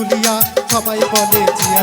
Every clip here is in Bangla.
তেতুলিয়া সবাই বলে জিয়া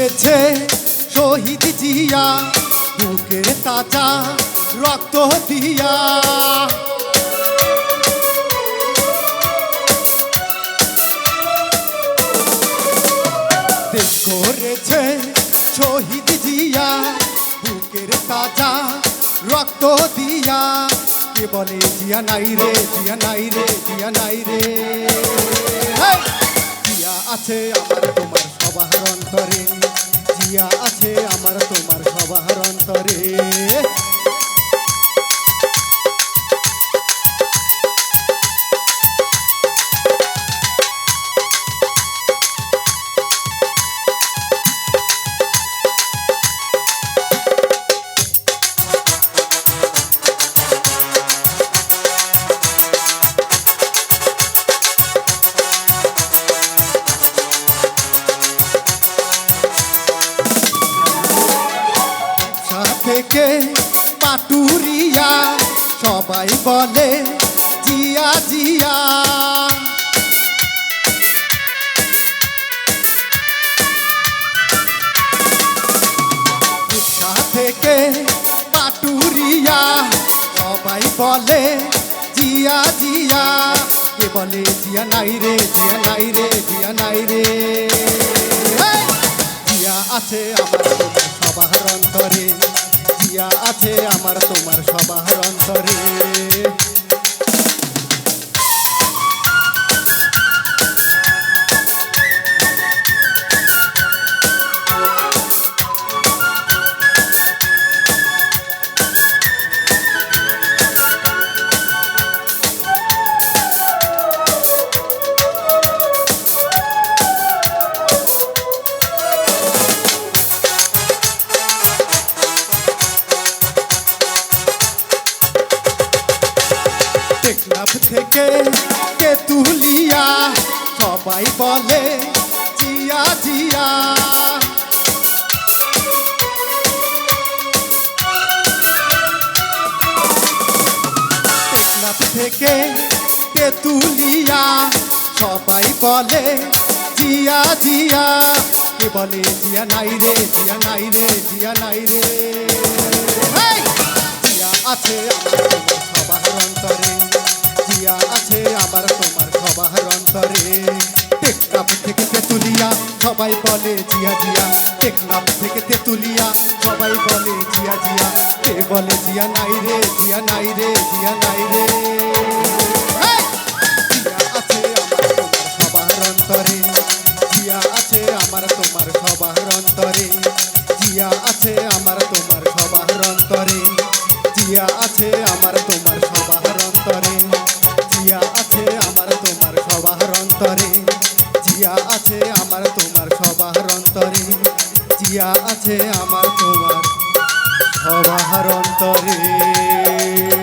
করেছে শহীদ জিয়া, বুকের তাজা রক্ত দিয়া। করেছে শহীদ জিয়া, বুকের তাজা রক্ত দিয়া। কে বলে, জিয়া নাই রে, জিয়া নাই রে, জিয়া নাই রে! জিয়া আছে আমার সবার থেকে পাটুরিয়া, সবাই বলে, জিয়া জিয়া। উৎসাহ থেকে পাটুরিয়া, সবাই বলে, জিয়া জিয়া। কে বলে, জিয়া নাই রে, জিয়া নাই রে, জিয়া নাই রে। জিয়া আছে আমার সবার অন্তরে। জিয়া আছে আমার তোমার সবার অন্তরে। টেকনাফ থেকে তেতুলিয়া সবাই বলে, জিয়া জিয়া। থেকে তেতুলিয়া সবাই বলে, জিয়া জিয়া। কে বলে, জিয়া নাই রে, জিয়া নাই রে, জিয়া নাই রে! জিয়া আছে সবার অন্তরে। জিয়া আছে আমার তোমার সবার অন্তরে। টেকনাফ থেকে তেতুলিয়া সবাই বলে, জিয়া জিয়া। টেকনাফ থেকে তেতুলিয়া সবাই বলে, জিয়া জিয়া। কে বলে, জিয়া নাই রে, জিয়া নাই রে, জিয়া নাই রে? জিয়া আছে আমার সবার অন্তরে। জিয়া আছে আমার তোমার সবার অন্তরে। আছে আমার তোমার সবার অন্তরে।